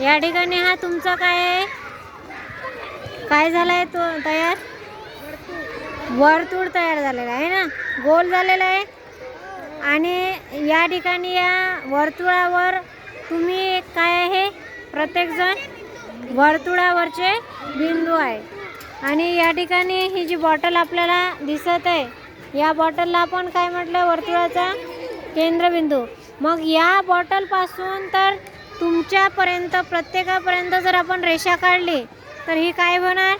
या ठिकाणी हा तुमचा काय आहे? काय झालाय तो तयार? वर्तुळ तयार झालेला आहे ना? गोल झालेला आहे. आणि या ठिकाणी या वर्तुळावर तुम्ही काय आहे? प्रत्येकजण वर्तुळावरचे बिंदू आहे. आणि या ठिकाणी ही जी बॉटल आपल्याला दिसत आहे या बॉटलला आपण काय म्हटलं? वर्तुळाचा केंद्रबिंदू. मग या बॉटलपासून तर तुमच्यापर्यंत प्रत्येकापर्यंत जर आपण रेषा काढली तर ही काय होणार?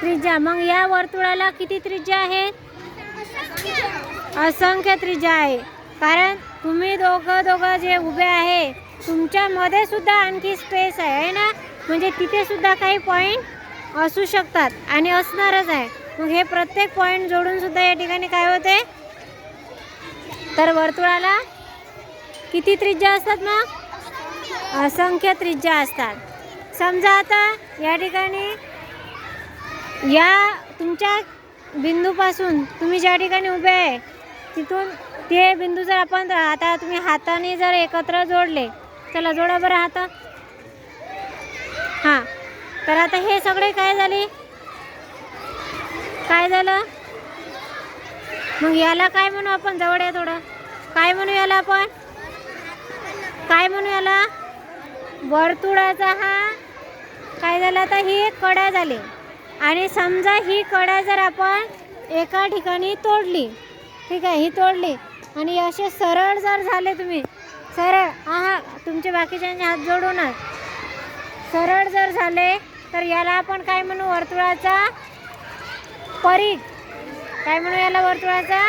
त्रिज्या. मग या वर्तुळाला किती त्रिज्या आहे? असंख्य त्रिज्या आहे. कारण तुम्ही दोघं दोघं जे उभे आहे तुमच्यामध्ये सुद्धा आणखी स्पेस आहे आहे ना? म्हणजे तिथे सुद्धा काही पॉईंट असू शकतात आणि असणारच आहे. मग हे प्रत्येक पॉईंट जोडून सुद्धा या ठिकाणी काय होते? तर वर्तुळाला किती त्रिज्या असतात मग? असंख्य त्रिज्या असतात. समजा आता या ठिकाणी या तुमच्या बिंदूपासून तुम्ही ज्या ठिकाणी उभे आहे तिथून ते बिंदू जर आपण आता तुम्ही हाताने जर एकत्र जोडले चला जोडा बरं हात. हां. तर आता हे सगळे काय झाले? काय झालं? मग याला काय म्हणू आपण? जवळ आहे थोडं. काय म्हणू याला आपण? काय म्हणू याला? वर्तुळाचा हा काय झालं तर ही एक कडा झाली. आणि समजा ही कडा जर आपण एका ठिकाणी तोडली ठीक आहे ही तोडली आणि असे सरळ जर झाले तुम्ही सरळ हा तुमचे बाकीच्यांचे हात जोडूनच. सरळ जर झाले तर याला आपण काय म्हणू? वर्तुळाचा परीख काय म्हणू याला? वर्तुळाचा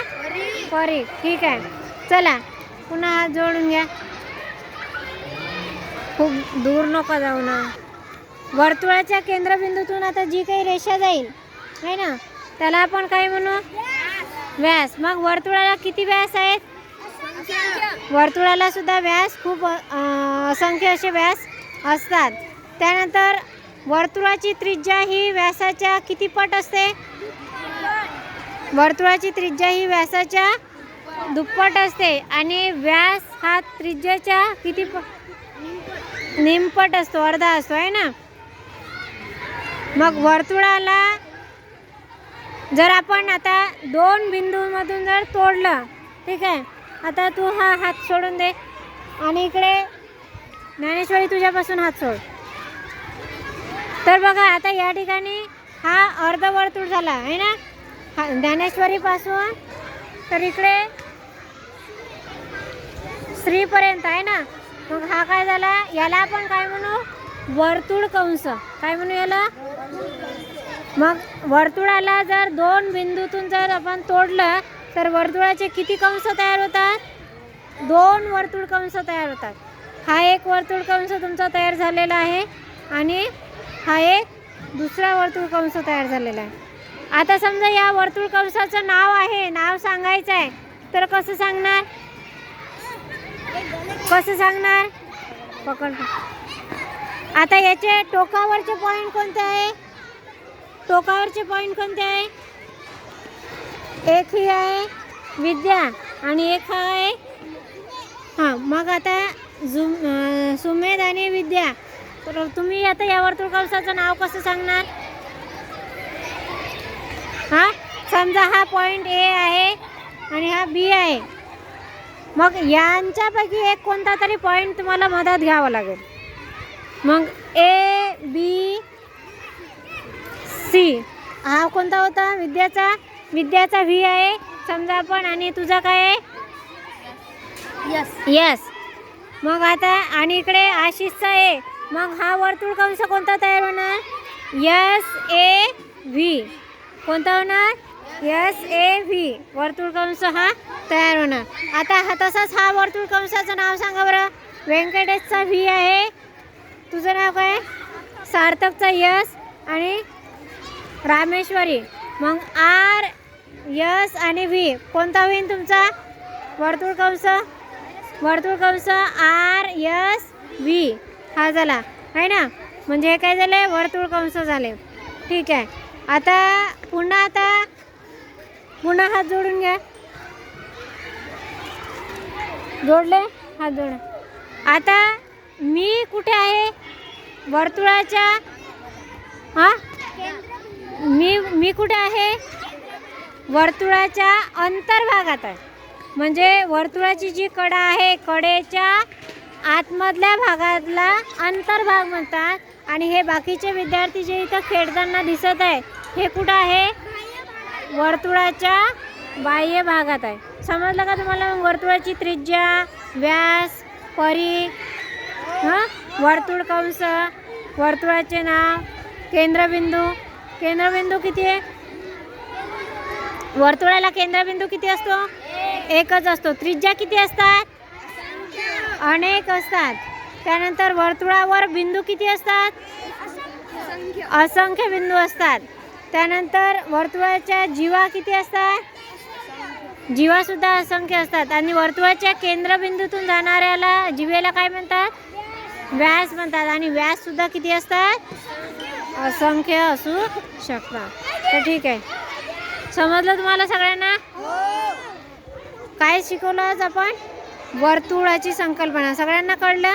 परीख ठीक आहे. चला पुन्हा हात जोडून घ्या. खूप दूर नको जाऊ ना. वर्तुळाच्या केंद्रबिंदूतून आता जी काही रेषा जाईल आहे ना? त्याला आपण काय म्हणू? व्यास. मग वर्तुळाला किती व्यास आहेत? वर्तुळाला सुद्धा व्यास खूप असंख्य असे व्यास असतात. त्यानंतर वर्तुळाची त्रिज्या ही व्यासाच्या किती पट असते? वर्तुळाची त्रिज्या ही व्यासाच्या दुप्पट असते. आणि व्यास हा त्रिज्याच्या किती प निमपट असतो अर्धा असतो आहे ना? मग वर्तुळाला जर आपण आता दोन बिंदूमधून जर तोडलं ठीक आहे? आता तू हा हात सोडून दे आणि इकडे ज्ञानेश्वरी तुझ्यापासून हात सोड. तर बघा आता या ठिकाणी हा अर्धवर्तुळ झाला आहे ना? हा ज्ञानेश्वरीपासून तर इकडे स्त्रीपर्यंत आहे ना? मग हा काय झाला? याला आपण काय म्हणू? वर्तुळ कंस. काय म्हणू याला? मग वर्तुळाला जर दोन बिंदूतून जर आपण तोडलं तर वर्तुळाचे किती कंस तयार होतात? दोन वर्तुळ कंस तयार होतात. हा एक वर्तुळ कंस तुमचा तयार झालेला आहे आणि हा एक दुसरा वर्तुळ कंस तयार झालेला आहे. आता समजा या वर्तुळ कंसाचं नाव आहे नाव सांगायचं आहे तर कसं सांगणार? कसं सांगणार? पकड. आता याचे टोकावरचे पॉईंट कोणते आहे? टोकावरचे पॉईंट कोणते आहे? एक ही आहे. विद्या आणि एक हा आहे. हां मग आता जुम सुमेध आणि विद्या. तर तुम्ही आता या वर्तुळ कंसाचं नाव कसं सांगणार? हां समजा हा पॉईंट ए आहे आणि हा बी आहे. मग यांच्यापैकी एक कोणता तरी पॉईंट तुम्हाला मधात घ्यावा लागेल. मग ए बी सी हा कोणता होता? विद्याचा. विद्याचा व्ही आहे. समजा आपण आणि तुझा काय आहे? यस यस मग आता आणि इकडे आशिषचा ए मग हा वर्तुळ कंस कोणता तयार होणार? यस ए व्ही कोणता होणार? यस ए व्ही वर्तुळ कंस हा तयार होणार. आता हा तसाच हा वर्तुळ कंसाचं नाव सांगा बरं. व्यंकटेशचा व्ही आहे. तुझं नाव काय? सार्थकचा यस आणि रामेश्वरी. मग आर यस आणि व्ही कोणता होईल तुमचा? वर्तुळ कंस. वर्तुळ कंस आर यस व्ही हा झाला. आहे ना? म्हणजे हे काय झाले वर्तुळ कंस झाले. ठीक आहे. आता पुन्हा आता पुन्हा हात जोडून घ्या. जोडले? हात जोडा. आता मी कुठे आहे? वर्तुळाच्या? हां? मी मी कुठे आहे? वर्तुळाच्या अंतर्भागात आहे. म्हणजे वर्तुळाची जी कडा आहे कडेच्या आतमधल्या भागातला अंतर्भाग म्हणतात. आणि हे बाकीचे विद्यार्थी जे इथं खेळताना दिसत आहे हे कुठं आहे? वर्तुळाच्या बाह्य भागात आहे. समजलं का तुम्हाला? मग वर्तुळाची त्रिज्या व्यास परी हां? वर्तुळ कंस वर्तुळाचे नाव केंद्रबिंदू. केंद्रबिंदू किती आहे? वर्तुळाला केंद्रबिंदू किती असतो? एकच असतो. त्रिज्या किती असतात? अनेक असतात. त्यानंतर वर्तुळावर बिंदू किती असतात? असंख्य बिंदू असतात. त्यानंतर वर्तुळाच्या जीवा किती असतात? जीवासुद्धा असंख्य असतात. आणि वर्तुळाच्या केंद्रबिंदूतून जाणाऱ्याला जीवेला काय म्हणतात? व्यास म्हणतात. आणि व्याससुद्धा किती असतात? असंख्य असू शकतात. तर ठीक आहे. समजलं तुम्हाला सगळ्यांना? काय शिकवलं आज आपण? वर्तुळाची संकल्पना. सगळ्यांना कळलं?